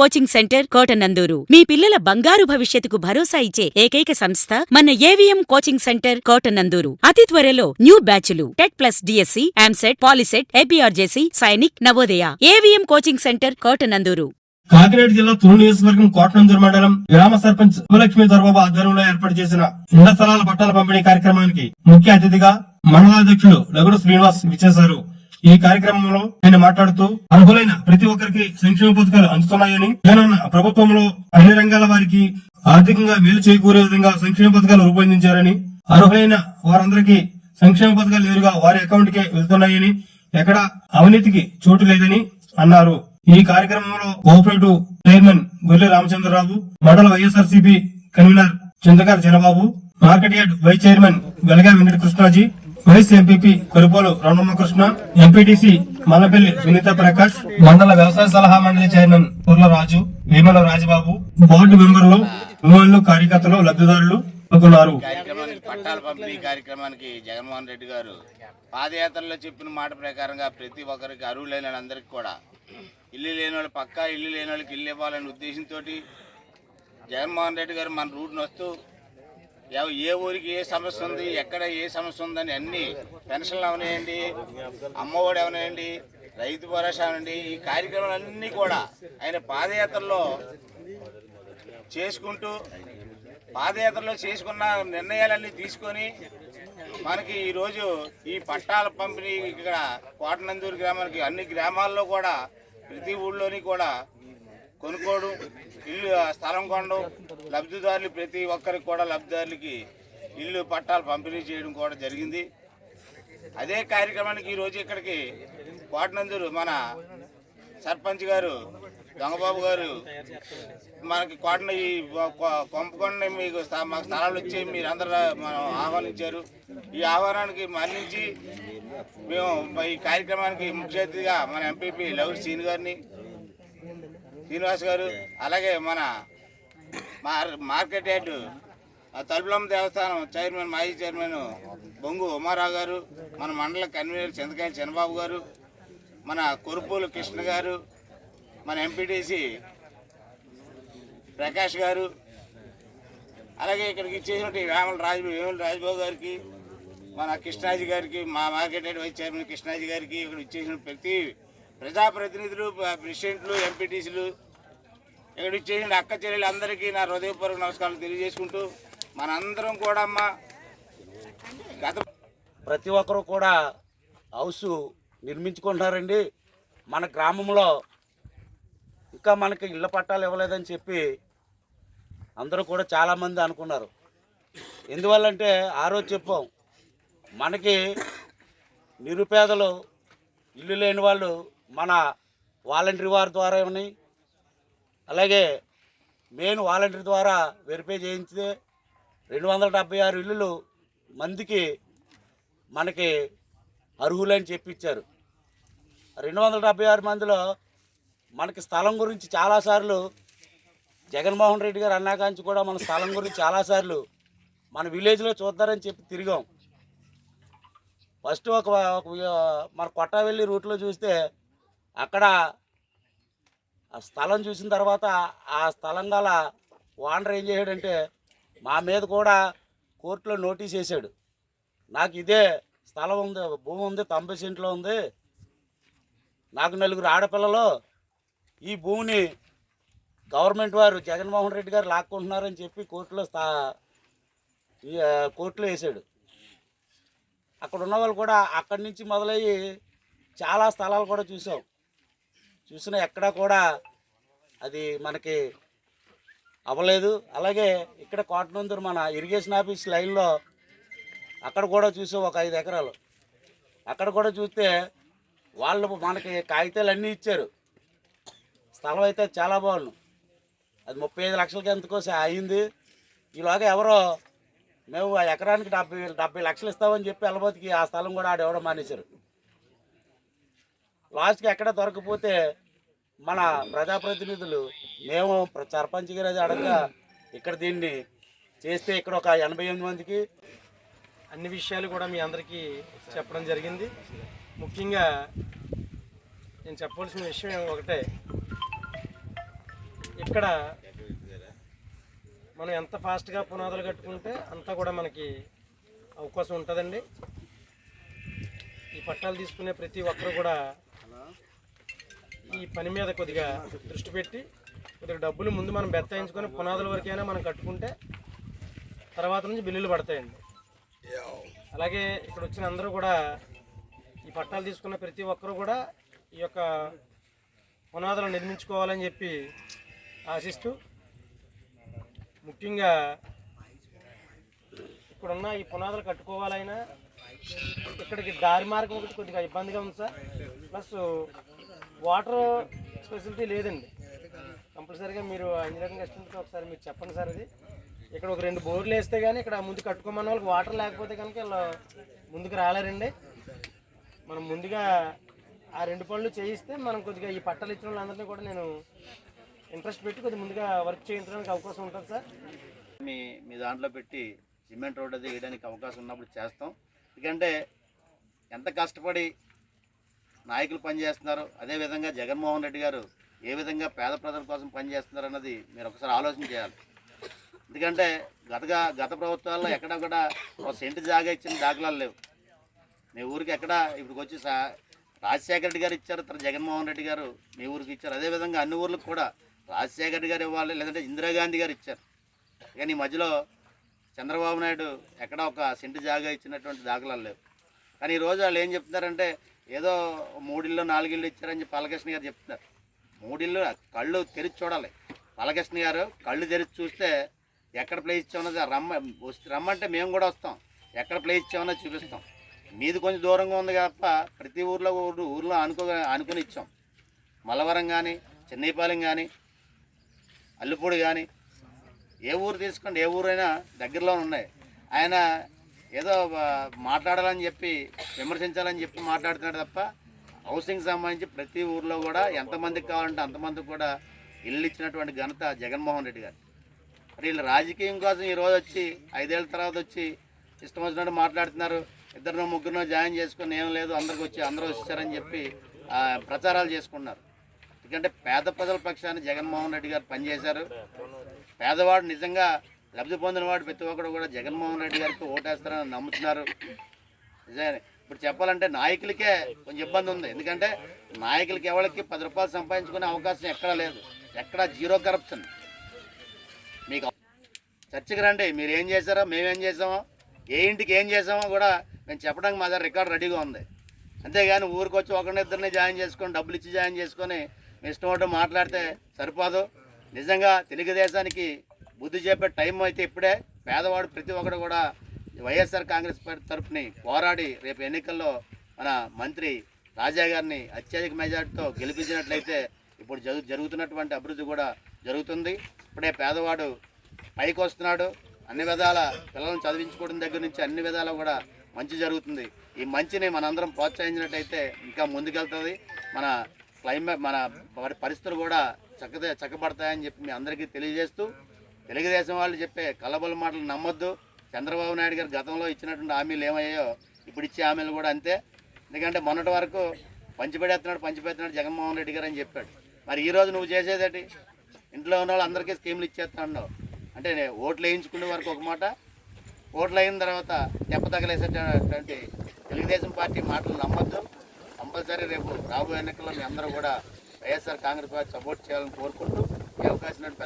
Coaching centre Kotananduru. మీ పిల్లల బంగారు భవిష్యత్తుకు భరోసా ఇచ్చే ఏకైక సంస్థ మన ఏవిఎం కోచింగ్ సెంటర్ కోటనందూరు. అతి త్వరలో న్యూ బ్యాచ్లు. TET plus DSC EAMCET POLYCET APRJC Sainik Navodaya. AVM coaching centre Kotananduru. Kakinada జిల్లా తురు నియోజకవర్గం కోటనందూరు మండలం గ్రామ సర్పంచ్ శివలక్ష్మి దొరబాబు ఆధ్వర్యంలో ఏర్పాటు చేసిన ఇండ స్థలాల పట్టాల పంపిణీ కార్యక్రమానికి ముఖ్య అతిథిగా మండలాధ్యక్షుడు లగుడు శ్రీనివాస్ విచ్చేశారు. ఈ కార్యక్రమంలో ఆయన మాట్లాడుతూ అర్హులైన ప్రతి ఒక్కరికి సంక్షేమ పథకాలు అందుతున్నాయని జగనన్న ప్రభుత్వంలో అన్ని రంగాల వారికి ఆర్థికంగా మేలు చేకూరే విధంగా సంక్షేమ పథకాలు రూపొందించారని అర్హులైన వారందరికీ సంక్షేమ పథకాలు నేరుగా వారి అకౌంట్ కే వెళ్తున్నాయని ఎక్కడ అవినీతికి చోటు లేదని అన్నారు. ఈ కార్యక్రమంలో కోఆపరేటివ్ చైర్మన్ గొర్రె రామచంద్రరావు మండల YSRCP convener Chintakaru Chandrababu market yard vice chairman Velaga Venkata Krishnaji vice MPP Korupolu Ramakrishna MPTC Mallapalli Sunitha Prakash మండల వ్యవసాయ సలహా మండలి చైర్మన్ పుర్ల రాజు వేమల రాజబాబు బోర్డు మెంబర్లు అభిమానులు కార్యకర్తలు లబ్ధిదారులు పాల్గొన్నారు. కార్యక్రమానికి పట్టాల పంపిణీ కార్యక్రమానికి జగన్మోహన్ రెడ్డి గారు పాదయాత్రలో చెప్పిన మాట ప్రకారంగా ప్రతి ఒక్కరికి అర్హులైన అందరికి కూడా ఇల్లు లేని వాళ్ళు పక్కా ఇల్లు లేని వాళ్ళకి ఇల్లు ఇవ్వాలనే ఉద్దేశంతో జగన్మోహన్ రెడ్డి గారు మన రూట్ వస్తూ ఏ ఊరికి ఏ సమస్య ఉంది ఎక్కడ ఏ సమస్య ఉందని అన్ని పెన్షన్లు అవనాయండి అమ్మఒడి అవనాయండి రైతు భరోసా అవనండి ఈ కార్యక్రమాలన్నీ కూడా ఆయన పాదయాత్రలో చేసుకుంటూ పాదయాత్రలో చేసుకున్న నిర్ణయాలన్నీ తీసుకొని మనకి ఈరోజు ఈ పట్టాల పంపిణీ ఇక్కడ కోటనందూరు గ్రామానికి అన్ని గ్రామాల్లో కూడా ప్రతి ఊళ్ళోని కూడా కొనుక్కోవడం ఇల్లు స్థలం కొనడం లబ్ధిదారులు ప్రతి ఒక్కరికి కూడా లబ్ధిదారులకి ఇల్లు పట్టాలు పంపిణీ చేయడం కూడా జరిగింది. అదే కార్యక్రమానికి ఈరోజు ఇక్కడికి కోటనందూరు మన సర్పంచ్ గారు గంగబాబు గారు మనకి కోటన ఈ కొంపకొండ మీకు మాకు స్థలాలు వచ్చి మీరు అందరూ మనం ఆహ్వానించారు. ఈ ఆహ్వానానికి మరణించి మేము ఈ కార్యక్రమానికి ముఖ్య అతిథిగా మన ఎంపీపీ లవ్ సీన్ గారిని శ్రీనివాస్ గారు అలాగే మన మార్ మార్కెట్ యార్డ్ ఆ తలుపులమ్మ దేవస్థానం చైర్మన్ మాజీ చైర్మన్ బొంగు ఉమారావు గారు మన మండల కన్వీనర్ చింతకాయల చంద్రబాబు గారు మన కొరుపూలు కృష్ణ గారు మన ఎంపీటీసీ ప్రకాష్ గారు అలాగే ఇక్కడికి ఇచ్చేసినట్టు వేమల రాజు వేముల రాజబాబు గారికి మన కృష్ణాజీ గారికి మా మార్కెట్ వైస్ చైర్మన్ కృష్ణాజీ గారికి ఇక్కడ ఇచ్చేసిన ప్రతి ప్రజాప్రతినిధులు ప్రెసిడెంట్లు ఎంపీటీసీలు ఇక్కడ చేసిన అక్క చెల్లెలు అందరికీ నా హృదయపూర్వక నమస్కారాలు తెలియజేసుకుంటూ మనందరం కూడా అమ్మ గత ప్రతి ఒక్కరూ కూడా హౌస్ నిర్మించుకుంటున్నారండి. మన గ్రామంలో ఇంకా మనకి ఇళ్ళ పట్టాలు ఇవ్వలేదని చెప్పి అందరూ కూడా చాలామంది అనుకున్నారు. ఎందువల్లంటే ఆ రోజు చెప్పాం మనకి నిరుపేదలు ఇల్లు లేని వాళ్ళు మన వాలంటరీ వారి ద్వారా ఉన్నాయి. అలాగే మెయిన్ వాలంటరీ ద్వారా వెరిఫై చేయించితే రెండు వందల డెబ్బై ఆరు ఇల్లులు మందికి మనకి అర్హులని చెప్పించారు రెండు వందల డెబ్బై ఆరు మందిలో మనకి స్థలం గురించి చాలాసార్లు జగన్మోహన్ రెడ్డి గారు అన్నాకాంచి కూడా మన స్థలం గురించి చాలాసార్లు మన విలేజ్లో చూద్దారని చెప్పి తిరిగాం. ఫస్ట్ ఒక ఒక మన కొట్టవెల్లి రూట్లో చూస్తే అక్కడ ఆ స్థలం చూసిన తర్వాత ఆ స్థలం గల ఓనర్ ఏం చేశాడంటే మా మీద కూడా కోర్టులో నోటీస్ వేసాడు నాకు ఇదే స్థలం ఉంది భూమి ఉంది తొంభై సెంట్లో ఉంది. నాకు నలుగురు ఆడపిల్లలు. ఈ భూమిని గవర్నమెంట్ వారు జగన్మోహన్ రెడ్డి గారు లాక్కుంటున్నారని చెప్పి కోర్టులో స్థా ఈ, కోర్టులో వేసాడు అక్కడ ఉన్న వాళ్ళు కూడా అక్కడి నుంచి మొదలయ్యి చాలా స్థలాలు కూడా చూసాం. చూసినా ఎక్కడా కూడా అది మనకి అవ్వలేదు. అలాగే ఇక్కడ కోటనందరు మన ఇరిగేషన్ ఆఫీస్ లైన్లో అక్కడ కూడా చూసాం ఒక ఐదు ఎకరాలు. అక్కడ కూడా చూస్తే వాళ్ళు మనకి కాగితాలు అన్నీ ఇచ్చారు. స్థలం అయితే చాలా బాగుంది. అది ముప్పై ఐదు లక్షలకి ఎంతకో అయింది. ఈలోగా ఎవరో మేము ఆ ఎకరానికి డెబ్బై డెబ్బై లక్షలు ఇస్తామని చెప్పి వెళ్ళబోతికి ఆ స్థలం కూడా ఆడెవడం మానేశారు. లాస్ట్కి ఎక్కడ దొరకపోతే మన ప్రజాప్రతినిధులు మేము ప్ర- సర్పంచ్ గారి అది అడగగా ఇక్కడ దీన్ని చేస్తే ఇక్కడ ఒక ఎనభై ఎనిమిది మందికి అన్ని విషయాలు కూడా మీ అందరికీ చెప్పడం జరిగింది. ముఖ్యంగా నేను చెప్పవలసిన విషయం ఒకటే. ఇక్కడ మనం ఎంత ఫాస్ట్గా పునాదులు కట్టుకుంటే అంత కూడా మనకి అవకాశం ఉంటుందండి. ఈ పట్టాలు తీసుకునే ప్రతి ఒక్కరు కూడా ఈ పని మీద కొద్దిగా దృష్టి పెట్టి కొద్దిగా డబ్బులు ముందు మనం బెత్తాయించుకొని పునాదుల వరకైనా మనం కట్టుకుంటే తర్వాత నుంచి బిల్లులు పడతాయండి. అలాగే ఇక్కడ వచ్చిన అందరూ కూడా ఈ పట్టాలు తీసుకున్న ప్రతి ఒక్కరూ కూడా ఈ యొక్క పునాదులు నిర్మించుకోవాలని చెప్పి ఆశిస్తూ ముఖ్యంగా ఇక్కడున్న ఈ పునాదులు కట్టుకోవాలైనా ఇక్కడికి దారి మార్గం ఒకటి కొద్దిగా ఇబ్బందిగా ఉంది సార్. ప్లస్ వాటర్ ఫెసిలిటీ లేదండి. కంపల్సరీగా మీరు ఇంజనీరింగ్ అసిస్టెంట్కి ఒకసారి మీరు చెప్పండి సార్ అది. ఇక్కడ ఒక రెండు బోర్లు వేస్తే కానీ ఇక్కడ ముందు కట్టుకోమన్న వాళ్ళకి వాటర్ లేకపోతే కనుక వీళ్ళు ముందుకు రాలేరండి. మనం ముందుగా ఆ రెండు పనులు చేయిస్తే మనం కొద్దిగా ఈ పట్టాలు ఇచ్చిన వాళ్ళందరినీ కూడా నేను ఇంట్రెస్ట్ పెట్టి కొద్దిగా ముందుగా వర్క్ చేయించడానికి అవకాశం ఉంటుంది సార్. మీ మీ దాంట్లో పెట్టి సిమెంట్ రోడ్ అది వేయడానికి అవకాశం ఉన్నప్పుడు చేస్తాం. ఎందుకంటే ఎంత కష్టపడి నాయకులు పనిచేస్తున్నారు. అదేవిధంగా జగన్మోహన్ రెడ్డి గారు ఏ విధంగా పేద ప్రజల కోసం పనిచేస్తున్నారు అన్నది మీరు ఒకసారి ఆలోచన చేయాలి. ఎందుకంటే గతగా గత ప్రభుత్వాల్లో ఎక్కడ కూడా ఒక సెంటు జాగా ఇచ్చిన దాఖలాలు లేవు. మీ ఊరికి ఎక్కడ ఇప్పుడు వచ్చి సా రాజశేఖర రెడ్డి గారు ఇచ్చారు తర్వాత జగన్మోహన్ రెడ్డి గారు మీ ఊరికి ఇచ్చారు. అదేవిధంగా అన్ని ఊర్లకు కూడా రాజశేఖర రెడ్డి గారు ఇవ్వాలి లేదంటే ఇందిరాగాంధీ గారు ఇచ్చారు. కానీ ఈ మధ్యలో చంద్రబాబు నాయుడు ఎక్కడ ఒక సెంటు జాగా ఇచ్చినటువంటి దాఖలాలు లేవు. కానీ ఈరోజు వాళ్ళు ఏం చెప్తున్నారంటే ఏదో మూడిళ్ళు నాలుగిళ్ళు ఇచ్చారని చెప్పి బాలకృష్ణ గారు చెప్తున్నారు. మూడిళ్ళు కళ్ళు తెరిచి చూడాలి. బాలకృష్ణ గారు కళ్ళు తెరిచి చూస్తే ఎక్కడ ప్లేస్ ఇచ్చామన్నది రమ్మ వస్తే రమ్మంటే మేము కూడా వస్తాం. ఎక్కడ ప్లేస్ ఇచ్చామన్నది చూపిస్తాం. మీది కొంచెం దూరంగా ఉంది తప్ప ప్రతి ఊర్లో ఊరు ఊర్లో అనుకో అనుకుని ఇచ్చాం. మలవరం కానీ చెన్నైపాలెం కానీ అల్లుపూడి కానీ ఏ ఊరు తీసుకోండి ఏ ఊరైనా దగ్గరలో ఉన్నాయి. ఆయన ఏదో మాట్లాడాలని చెప్పి విమర్శించాలని చెప్పి మాట్లాడుతున్నాడు తప్ప హౌసింగ్ సంబంధించి ప్రతి ఊర్లో కూడా ఎంతమందికి కావాలంటే అంతమందికి కూడా ఇల్లు ఇచ్చినటువంటి ఘనత జగన్మోహన్ రెడ్డి గారు. మరి వీళ్ళు రాజకీయం కోసం ఈరోజు వచ్చి ఐదేళ్ళ తర్వాత వచ్చి ఇష్టం వచ్చినట్టు మాట్లాడుతున్నారు. ఇద్దరినో ముగ్గురునో జాయిన్ చేసుకుని ఏం లేదు అందరికి వచ్చి అందరూ వచ్చారని చెప్పి ప్రచారాలు చేసుకున్నారు. ఎందుకంటే పేద ప్రజల పక్షాన్ని జగన్మోహన్ రెడ్డి గారు పనిచేశారు. పేదవాడు నిజంగా లబ్ధి పొందిన వాడు ప్రతి ఒక్కడు కూడా జగన్మోహన్ రెడ్డి గారికి ఓటేస్తారని నమ్ముతున్నారు. నిజమే. ఇప్పుడు చెప్పాలంటే నాయకులకే కొంచెం ఇబ్బంది ఉంది. ఎందుకంటే నాయకులకి ఎవరికి పది రూపాయలు సంపాదించుకునే అవకాశం ఎక్కడా లేదు. ఎక్కడా జీరో కరప్షన్. మీకు చర్చకి రండి. మీరు ఏం చేశారో మేమేం చేసామో ఏ ఇంటికి ఏం చేసామో కూడా మేము చెప్పడానికి మా దగ్గర రికార్డు రెడీగా ఉంది. అంతేగాని ఊరికి వచ్చి ఒకరినిద్దరిని జాయిన్ చేసుకొని డబ్బులు ఇచ్చి జాయిన్ చేసుకొని మీ ఇష్టం మాట్లాడితే సరిపోదు. నిజంగా తెలుగుదేశానికి బుద్ధి చెప్పే టైం అయితే ఇప్పుడే. పేదవాడు ప్రతి ఒక్కడు కూడా వైఎస్ఆర్ కాంగ్రెస్ పార్టీ తరఫుని పోరాడి రేపు ఎన్నికల్లో మన మంత్రి రాజా గారిని అత్యధిక మెజార్టీతో గెలిపించినట్లయితే ఇప్పుడు జరుగు జరుగుతున్నటువంటి అభివృద్ధి కూడా జరుగుతుంది. ఇప్పుడే పేదవాడు పైకి వస్తున్నాడు. అన్ని విధాల పిల్లలను చదివించుకోవడం దగ్గర నుంచి అన్ని విధాలు కూడా మంచి జరుగుతుంది. ఈ మంచిని మనందరం ప్రోత్సహించినట్టయితే ఇంకా ముందుకెళ్తుంది. మన క్లైమేట్ మన పరిస్థితులు కూడా చక్కదే చక్కబడతాయని చెప్పి మీ అందరికీ తెలియజేస్తూ తెలుగుదేశం వాళ్ళు చెప్పే కలబల మాటలు నమ్మొద్దు. చంద్రబాబు నాయుడు గారు గతంలో ఇచ్చినటువంటి హామీలు ఏమయ్యాయో ఇప్పుడు ఇచ్చే హామీలు కూడా అంతే. ఎందుకంటే మొన్నటి వరకు పంచిపెడేస్తున్నాడు పంచిపెడుతున్నాడు జగన్మోహన్ రెడ్డి గారు అని చెప్పాడు. మరి ఈరోజు నువ్వు చేసేదేటి ఇంట్లో ఉన్న వాళ్ళు అందరికీ స్కీములు ఇచ్చేస్తున్నావు. అంటే ఓట్లు వేయించుకునే వరకు ఒక మాట. ఓట్లు అయిన తర్వాత దెబ్బ తగలేసేటటువంటి తెలుగుదేశం పార్టీ మాటలు నమ్మొద్దు. కంపల్సరీ రేపు రాబోయే ఎన్నికల్లో మీ అందరూ కూడా వైఎస్ఆర్ కాంగ్రెస్ పార్టీ సపోర్ట్ చేయాలని కోరుకుంటూ ఈ అవకాశం పెద్ద